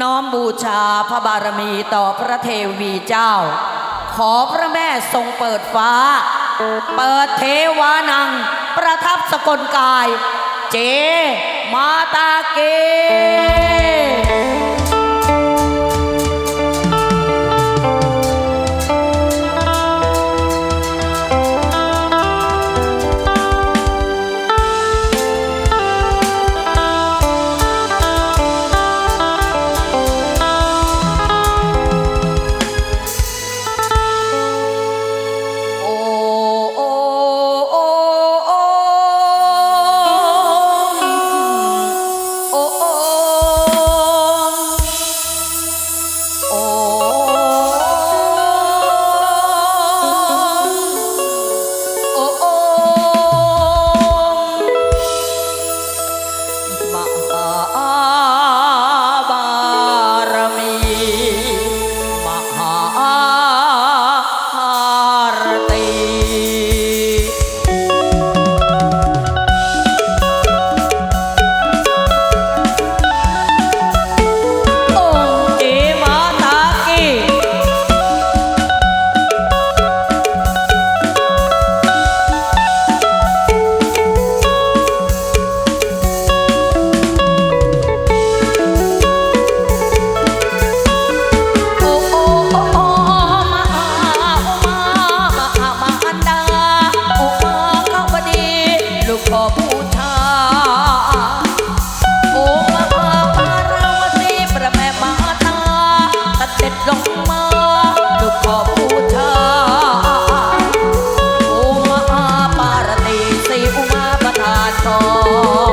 น้อมบูชาพระบารมีต่อพระเทวีเจ้า ขอพระแม่ทรงเปิดฟ้า เปิดเทวานัง ประทับสกลกาย เจ มาตาเก 와.